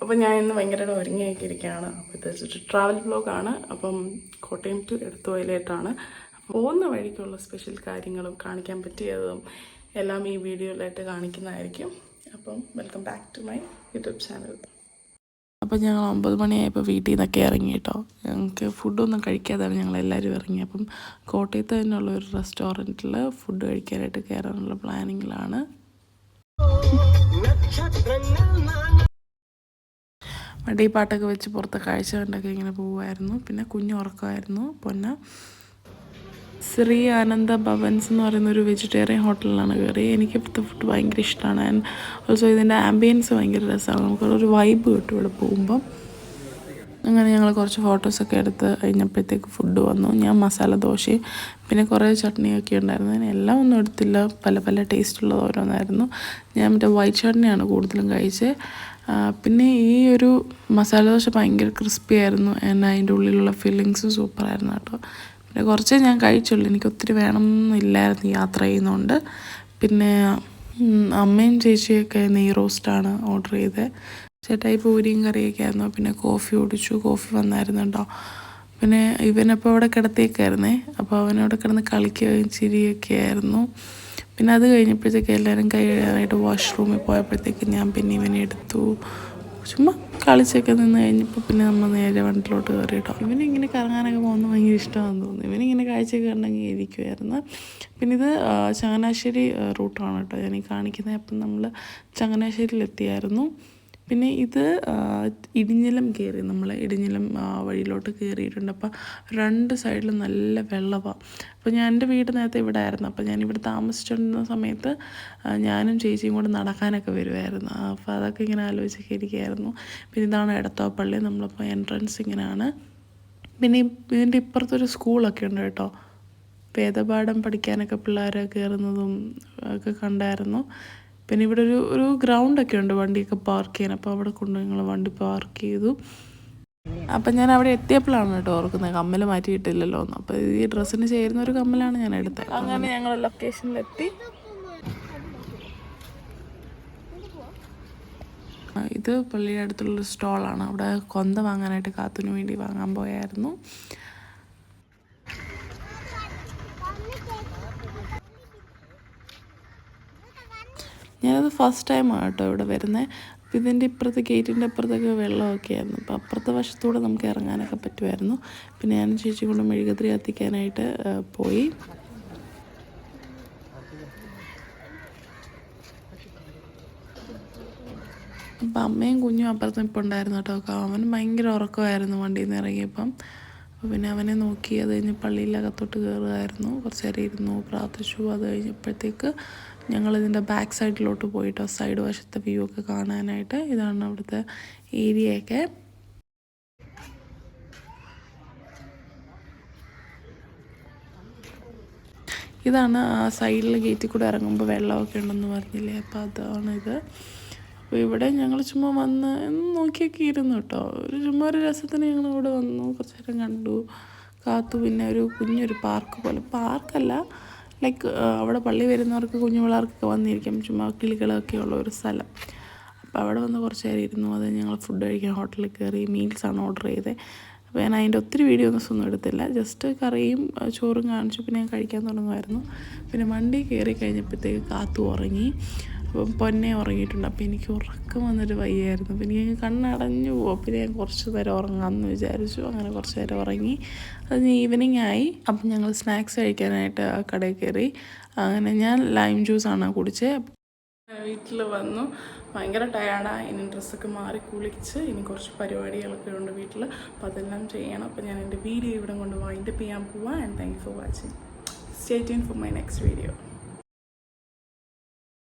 അപ്പോൾ ഞാൻ ഇന്ന് ഭയങ്കര ഒരുങ്ങിയൊക്കെ ഇരിക്കുകയാണ് അപ്പോൾ ഇത് വെച്ചിട്ട് ട്രാവൽ ബ്ലോഗാണ് അപ്പം കോട്ടയം ടു എടുത്തുവയിലേട്ടാണ്. പോകുന്ന വഴിക്കുള്ള സ്പെഷ്യൽ കാര്യങ്ങളും കാണിക്കാൻ പറ്റിയതും എല്ലാം ഈ വീഡിയോയിലായിട്ട് കാണിക്കുന്നതായിരിക്കും. അപ്പം welcome back to my YouTube channel അപ്പോൾ ഞങ്ങൾ ഒമ്പത് മണിയായപ്പോൾ വീട്ടിൽ നിന്നൊക്കെ ഇറങ്ങി കേട്ടോ. ഞങ്ങൾക്ക് ഫുഡൊന്നും കഴിക്കാതാണ് ഞങ്ങൾ എല്ലാവരും ഇറങ്ങി അപ്പം കോട്ടയത്ത് തന്നെയുള്ള ഒരു റെസ്റ്റോറന്റിൽ ഫുഡ് കഴിക്കാനായിട്ട് കയറാനുള്ള പ്ലാനിങ്ങിലാണ് വണ്ടി പാട്ടൊക്കെ വെച്ച് പുറത്തെ കാഴ്ച കണ്ടൊക്കെ ഇങ്ങനെ പോവുമായിരുന്നു. പിന്നെ കുഞ്ഞു ഉറക്കമായിരുന്നു. പൊന്ന ശ്രീ ആനന്ദ ഭവൻസ് എന്ന് പറയുന്ന ഒരു വെജിറ്റേറിയൻ ഹോട്ടലിലാണ് കയറി. എനിക്ക് ഇവിടുത്തെ ഫുഡ് ഭയങ്കര ഇഷ്ടമാണ് ആൻഡ് ഓൾസോ ഇതിന്റെ ആംബിയൻസ് ഭയങ്കര രസമാണ്. നമുക്കൊരു വൈബ് കിട്ടും ഇവിടെ പോകുമ്പം. അങ്ങനെ ഞങ്ങൾ കുറച്ച് ഫോട്ടോസൊക്കെ എടുത്ത് കഴിഞ്ഞപ്പോഴത്തേക്ക് ഫുഡ് വന്നു. ഞാൻ മസാല ദോശയും പിന്നെ കുറേ ചട്നിയൊക്കെ ഉണ്ടായിരുന്നു. ഞാൻ എല്ലാം ഒന്നും എടുത്തില്ല. പല പല ടേസ്റ്റുള്ളത് ഓരോന്നായിരുന്നു. ഞാൻ മറ്റേ വൈറ്റ് ചട്നിയാണ് കൂടുതലും കഴിച്ചത് പിന്നെ ഈ ഒരു മസാല ദോശ ഭയങ്കര ക്രിസ്പി ആയിരുന്നു. എന്നാൽ അതിന്റെ ഉള്ളിലുള്ള ഫീലിങ്സ് സൂപ്പറായിരുന്നു കേട്ടോ. പിന്നെ കുറച്ചേ ഞാൻ കഴിച്ചുള്ളൂ. എനിക്ക് ഒത്തിരി വേണമെന്നില്ലായിരുന്നു യാത്ര ചെയ്യുന്നതുകൊണ്ട് പിന്നെ അമ്മയും ചേച്ചിയൊക്കെ നെയ് റോസ്റ്റാണ് ഓർഡർ ചെയ്തത് ചേട്ടായി പൂരിയും കറിയൊക്കെ ആയിരുന്നു. പിന്നെ കോഫി ഓടിച്ചു കോഫി വന്നായിരുന്നു കേട്ടോ പിന്നെ ഇവനപ്പോൾ അവിടെ കിടത്തേക്കായിരുന്നേ. അപ്പോൾ അവനവിടെ കിടന്ന് കളിക്കുകയും ചിരിയൊക്കെ ആയിരുന്നു. പിന്നെ അത് കഴിഞ്ഞപ്പോഴത്തേക്ക് എല്ലാവരും കൈ കഴുകാനായിട്ട് വാഷ്റൂമിൽ പോയപ്പോഴത്തേക്ക് ഞാൻ പിന്നെ ഇവനെ എടുത്തു. ചുമ്മാ കളിച്ചൊക്കെ നിന്ന് കഴിഞ്ഞപ്പോൾ പിന്നെ നമ്മൾ നേരെ വണ്ടിലോട്ട് കയറി കേട്ടോ ഇവനിങ്ങനെ കറങ്ങാനൊക്കെ പോകുന്നത് ഭയങ്കര ഇഷ്ടമാണെന്ന് തോന്നുന്നു. ഇവനിങ്ങനെ കാഴ്ചയൊക്കെ കണ്ടെങ്കിൽ ഇരിക്കുമായിരുന്നു പിന്നെ ഇത് ചങ്ങനാശ്ശേരി റൂട്ടാണ് കേട്ടോ. ഞാൻ ഈ കാണിക്കുന്നത് അപ്പം നമ്മൾ ചങ്ങനാശ്ശേരിയിലെത്തിയായിരുന്നു. പിന്നെ ഇത് ഇടിഞ്ഞലം കയറി നമ്മൾ ഇടിഞ്ഞിലം വഴിയിലോട്ട് കയറിയിട്ടുണ്ട് അപ്പോൾ രണ്ട് സൈഡിലും നല്ല വെള്ളമാണ് അപ്പോൾ ഞാൻ എന്റെ വീട് നേരത്തെ ഇവിടെ ആയിരുന്നു അപ്പോൾ ഞാൻ ഇവിടെ താമസിച്ചിരുന്ന സമയത്ത് ഞാനും ചേച്ചിയും കൂടെ നടക്കാനൊക്കെ വരുമായിരുന്നു അപ്പോൾ അതൊക്കെ ഇങ്ങനെ ആലോചിച്ചൊക്കെ ഇരിക്കുകയായിരുന്നു പിന്നെ ഇതാണ് എടത്തോ പള്ളി. നമ്മളിപ്പോൾ എൻട്രൻസ് ഇങ്ങനെയാണ്. പിന്നെ ഇതിന്റെ ഇപ്പുറത്തൊരു സ്കൂളൊക്കെ ഉണ്ട് കേട്ടോ. വേദപാഠം പഠിക്കാനൊക്കെ പിള്ളേരെ കയറുന്നതും ഒക്കെ കണ്ടായിരുന്നു. പിന്നെ ഇവിടെ ഒരു ഒരു ഗ്രൗണ്ടൊക്കെ ഉണ്ട് വണ്ടിയൊക്കെ പാർക്ക് ചെയ്യാൻ. അപ്പോൾ അവിടെ കൊണ്ട് ഞങ്ങൾ വണ്ടി പാർക്ക് ചെയ്തു. അപ്പം ഞാൻ അവിടെ എത്തിയപ്പോഴാണ് കേട്ടോ ഓർക്കുന്നത്. കമ്മൽ മാറ്റിയിട്ടില്ലല്ലോ എന്ന്. അപ്പോൾ ഈ ഡ്രസ്സിന് ചേരുന്ന ഒരു കമ്മലാണ് ഞാൻ എടുത്തത്. അങ്ങനെ ഞങ്ങൾ ലൊക്കേഷനിലെത്തി ഇത് പള്ളിയുടെ അടുത്തുള്ളൊരു സ്റ്റോളാണ് അവിടെ കൊന്ത വാങ്ങാനായിട്ട് കാത്തുന് വേണ്ടി വാങ്ങാൻ പോയായിരുന്നു. ഞാനത് ഫസ്റ്റ് ടൈമാണ് കേട്ടോ ഇവിടെ വരുന്നത് അപ്പോൾ ഇതിന്റെ ഇപ്പുറത്ത് ഗേറ്റിന്റെ അപ്പുറത്തൊക്കെ വെള്ളമൊക്കെ ആയിരുന്നു. അപ്പോൾ അപ്പുറത്തെ വശത്തൂടെ നമുക്ക് ഇറങ്ങാനൊക്കെ പറ്റുമായിരുന്നു. പിന്നെ ഞാൻ ചേച്ചി കൊണ്ട് മെഴുകുതിരി കത്തിക്കാനായിട്ട് പോയി. അപ്പം അമ്മയും കുഞ്ഞും അപ്പുറത്തും ഇപ്പം ഉണ്ടായിരുന്നു കേട്ടോ. അവൻ ഭയങ്കര ഉറക്കമായിരുന്നു വണ്ടിയിൽ നിന്ന് ഇറങ്ങിയപ്പം. അപ്പോൾ പിന്നെ അവനെ നോക്കി അത് കഴിഞ്ഞ് പള്ളിയിലകത്തോട്ട് കയറുമായിരുന്നു കുറച്ച് നേരം ഇരുന്നു. പ്രാർത്ഥിച്ചു. അത് കഴിഞ്ഞപ്പോഴത്തേക്ക് ഞങ്ങൾ ഇതിന്റെ ബാക്ക് സൈഡിലോട്ട് പോയിട്ടോ സൈഡ് വശത്തെ വ്യൂ ഒക്കെ കാണാനായിട്ട് ഇതാണ് അവിടുത്തെ ഏരിയയൊക്കെ ഇതാണ് ആ സൈഡിൽ ഗേറ്റിൽ കൂടെ ഇറങ്ങുമ്പോൾ വെള്ളമൊക്കെ ഉണ്ടെന്ന് പറഞ്ഞില്ലേ അപ്പോൾ ഇത് അപ്പോൾ ഇവിടെ ഞങ്ങൾ ചുമ്മാ വന്ന് നോക്കിയൊക്കെ ഇരുന്നു കേട്ടോ. ഒരു ചുമ്മാ ഒരു രസത്തിന് ഞങ്ങൾ ഇവിടെ വന്നു കുറച്ച് നേരം കണ്ടു. കാത്തു പിന്നെ ഒരു കുഞ്ഞൊരു പാർക്ക് പോലെ. പാർക്കല്ല ലൈക്ക് അവിടെ പള്ളി വരുന്നവർക്ക് കുഞ്ഞു പിള്ളേർക്കൊക്കെ വന്നിരിക്കാം. ചുമ്മാ കിളികളൊക്കെ ഉള്ള ഒരു സ്ഥലം. അപ്പോൾ അവിടെ വന്ന് കുറച്ച് നേരം ഇരുന്നു. അത് ഞങ്ങൾ ഫുഡ് കഴിക്കാൻ ഹോട്ടലിൽ കയറി മീൽസാണ് ഓർഡർ ചെയ്തത് അപ്പോൾ ഞാൻ അതിന്റെ ഒത്തിരി വീഡിയോ ഒന്നും എടുത്തില്ല. ജസ്റ്റ് കറിയും ചോറും കാണിച്ചു. പിന്നെ ഞാൻ കഴിക്കാൻ തുടങ്ങുമായിരുന്നു. പിന്നെ വണ്ടി കയറി കഴിഞ്ഞപ്പോഴത്തേക്ക് കാത്തു ഉറങ്ങി. അപ്പം പൊന്നെ ഉറങ്ങിയിട്ടുണ്ട്. അപ്പോൾ എനിക്ക് ഉറക്കം വന്നൊരു വയ്യായിരുന്നു. അപ്പോൾ എനിക്ക് കണ്ണടഞ്ഞു പോകും പിന്നെ ഞാൻ കുറച്ച് നേരം ഉറങ്ങാമെന്ന് വിചാരിച്ചു. അങ്ങനെ കുറച്ച് നേരം ഉറങ്ങി. അത് ഈവനിങ് ആയി. അപ്പം ഞങ്ങൾ സ്നാക്സ് കഴിക്കാനായിട്ട് ആ കടയിൽ കയറി. അങ്ങനെ ഞാൻ ലൈം ജ്യൂസാണ് കുടിച്ചത് വീട്ടിൽ വന്നു. ഭയങ്കര ടയർഡാണ് ഇനി ഡ്രസ്സൊക്കെ മാറി കുളിച്ച് ഇനി കുറച്ച് പരിപാടികളൊക്കെ ഉണ്ട് വീട്ടിൽ അപ്പോൾ അതെല്ലാം ചെയ്യണം. അപ്പോൾ ഞാൻ എന്റെ വീഡിയോ ഇവിടെ കൊണ്ട് വൈൻഡപ്പ് ചെയ്യാൻ പോവാം. And thank for watching stay tune for my next video